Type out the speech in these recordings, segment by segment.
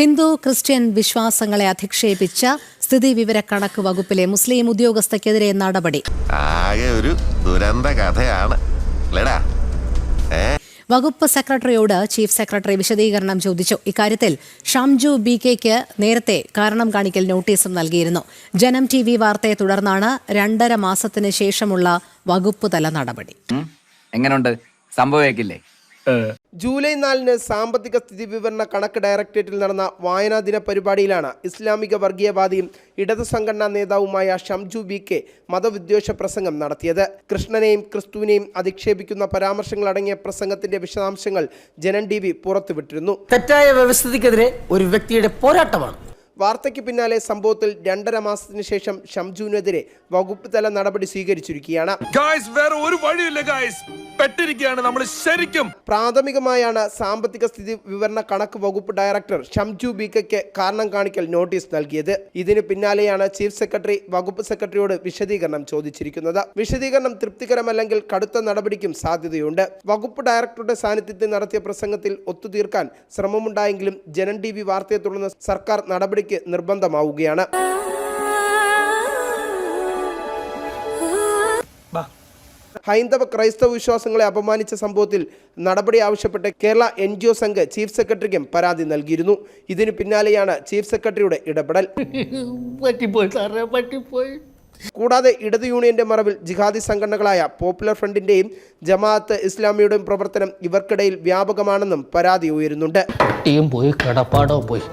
Hindu Christian വിശ്വാസങ്ങളെ അധിക്ഷേപിച്ച സ്ഥിതി വിവര കണക്ക് വകുപ്പിലെ മുസ്ലിം ഉദ്യോഗസ്ഥക്കെതിരെ നടപടി. ആകെ ഒരു ദുരന്ത കഥയാണ്. വകുപ്പ് സെക്രട്ടറിയോട് ചീഫ് സെക്രട്ടറി വിശദീകരണം ചോദിച്ചു. ഇക്കാര്യത്തിൽ ഷംജു ബി കെക്ക് നേരത്തെ കാരണം കാണിക്കൽ നോട്ടീസും നൽകിയിരുന്നു. ജനം ടി വി വാർത്തയെ തുടർന്നാണ് രണ്ടര മാസത്തിന് ശേഷമുള്ള വകുപ്പ് തല നടപടി. എങ്ങനെയുണ്ട് എങ്ങനുണ്ട്? സംഭവിക്കില്ലേ ജൂലൈ നാലിന് സാമ്പത്തിക സ്ഥിതി വിവരണ കണക്ക് ഡയറക്ടറേറ്റിൽ നടന്ന വായനാ ദിന പരിപാടിയിലാണ് ഇസ്ലാമിക വർഗീയവാദിയും ഇടതു സംഘടനാ നേതാവുമായ ഷംജു ബി കെ മതവിദ്വേഷ പ്രസംഗം നടത്തിയത്. കൃഷ്ണനെയും ക്രിസ്തുവിനെയും അധിക്ഷേപിക്കുന്ന പരാമർശങ്ങൾ അടങ്ങിയ പ്രസംഗത്തിന്റെ വിശദാംശങ്ങൾ ജനൻ ടി വി പുറത്തുവിട്ടിരുന്നു. തെറ്റായ വ്യവസ്ഥിതിക്കെതിരെ ഒരു വ്യക്തിയുടെ പോരാട്ടമാണ്. വാർത്തയ്ക്ക് പിന്നാലെ സംഭവത്തിൽ രണ്ടര മാസത്തിന് ശേഷം ഷംജുവിനെതിരെ വകുപ്പ് തല നടപടി സ്വീകരിച്ചിരിക്കുകയാണ്. വേറെ ഒരു വഴിയില്ല പെട്ടിരിക്കുകയാണ്. നമ്മൾ ശരിക്കും പ്രാഥമികമായാണ് സാമ്പത്തിക സ്ഥിതി വിവരണ കണക്ക് വകുപ്പ് ഡയറക്ടർ ഷംജു ബിക്കയ്ക്ക് കാരണം കാണിക്കൽ നോട്ടീസ് നൽകിയത്. ഇതിന് പിന്നാലെയാണ് ചീഫ് സെക്രട്ടറി വകുപ്പ് സെക്രട്ടറിയോട് വിശദീകരണം ചോദിച്ചിരിക്കുന്നത്. വിശദീകരണം തൃപ്തികരമല്ലെങ്കിൽ കടുത്ത നടപടിക്കും സാധ്യതയുണ്ട്. വകുപ്പ് ഡയറക്ടറുടെ സാന്നിധ്യത്തിൽ നടത്തിയ പ്രസംഗത്തിൽ ഒത്തുതീർക്കാൻ ശ്രമമുണ്ടായെങ്കിലും ജനൻ ടി വി വാർത്തയെ തുടർന്ന് സർക്കാർ നടപടിക്ക് നിർബന്ധമാവുകയാണ്. ഹൈന്ദവ ക്രൈസ്തവ വിശ്വാസങ്ങളെ അപമാനിച്ച സംഭവത്തിൽ നടപടി ആവശ്യപ്പെട്ട് Kerala N G O Sangh chief സെക്രട്ടറിക്കും പരാതി നൽകിയിരുന്നു. ഇതിനു പിന്നാലെയാണ് ചീഫ് സെക്രട്ടറിയുടെ ഇടപെടൽ. കൂടാതെ ഇടത് യൂണിയന്റെ മറവിൽ ജിഹാദി സംഘടനകളായ പോപ്പുലർ ഫ്രണ്ടിന്റെയും ജമാഅത്ത് ഇസ്ലാമിയുടെയും പ്രവർത്തനം ഇവർക്കിടയിൽ വ്യാപകമാണെന്നും പരാതി ഉയരുന്നുണ്ട്. ടീം പോയി കിടപ്പാടവും പോയി.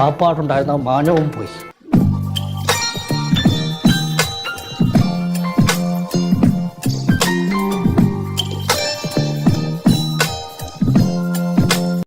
ആ പാട്ടുണ്ടായിരുന്ന മാനവും പോയി.